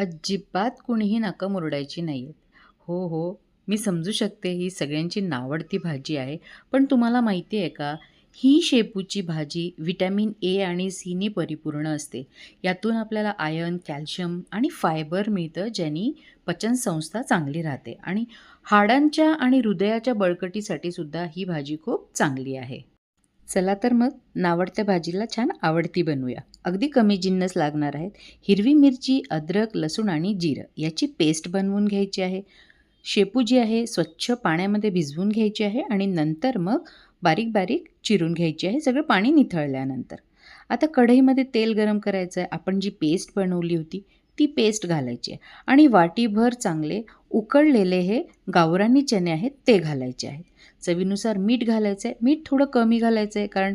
अजिबात कुणीही नाकं मुरडायची नाही आहेत. हो, हो, मी समजू शकते ही सगळ्यांची नावडती भाजी आहे. पण तुम्हाला माहिती आहे का, ही शेपूची भाजी व्हिटॅमिन ए आणि सीने परिपूर्ण असते. यातून आपल्याला आयर्न, कॅल्शियम आणि फायबर मिळतं, ज्यानी पचनसंस्था चांगली राहते आणि हाडांच्या आणि हृदयाच्या बळकटीसाठी सुद्धा ही भाजी खूप चांगली आहे. चला तर मग नावडत्या भाजीला छान आवडती बनवूया. अगदी कमी जिन्नस लागणार आहेत. हिरवी मिरची, अद्रक, लसूण आणि जिरं याची पेस्ट बनवून घ्यायची आहे. शेपू जी आहे स्वच्छ पाण्यामध्ये भिजवून घ्यायची आहे आणि नंतर मग बारीक-बारीक चिरून घ्यायची आहे, सगळं पाणी निथळल्यानंतर. आता कढईमध्ये तेल गरम करायचं आहे. आपण जी पेस्ट बनवली होती, ती पेस्ट घालायची आहे आणि वाटीभर चांगले उकळलेले हे गावरानी चणे आहेत, ते घालायचे आहेत. चवीनुसार मीठ घालायचं आहे. मीठ थोडं कमी घालायचं आहे, कारण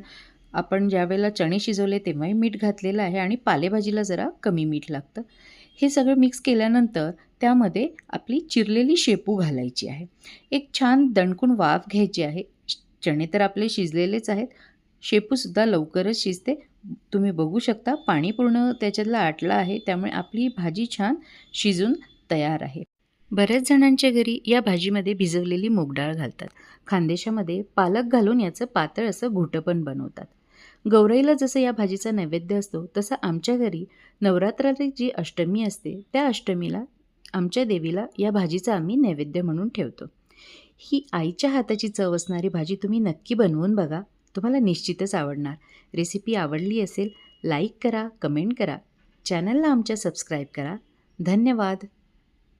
आपण ज्यावेळेला चणे शिजवले तेव्हाही मीठ घातलेलं आहे आणि पालेभाजीला जरा कमी मीठ लागतं. हे सगळं मिक्स केल्यानंतर त्यामध्ये आपली चिरलेली शेपू घालायची आहे. एक छान दणकून वाफ घ्यायची आहे. चणे तर आपले शिजलेलेच आहेत. शेपूसुद्धा लवकरच शिजते. तुम्ही बघू शकता पाणी पूर्ण त्याच्यातलं आटलं आहे, त्यामुळे आपली भाजी छान शिजून तयार आहे. बऱ्याच जणांच्या घरी या भाजीमध्ये भिजवलेली मूगडाळ घालतात. खानदेशामध्ये पालक घालून याचं पातळ असं घोटं पण बनवतात. गौराईला जसं या भाजीचा नैवेद्य असतो, तसं आमच्या घरी नवरात्राची जी अष्टमी असते, त्या अष्टमीला आमच्या देवीला या भाजीचा आम्ही नैवेद्य म्हणून ठेवतो. ही आईच्या हाताची चव असणारी भाजी तुम्ही नक्की बनवून बघा. तुम्हाला निश्चितच आवडणार. रेसिपी आवडली असेल, लाईक करा, कमेंट करा. चॅनलला आमच्या सबस्क्राईब करा. धन्यवाद.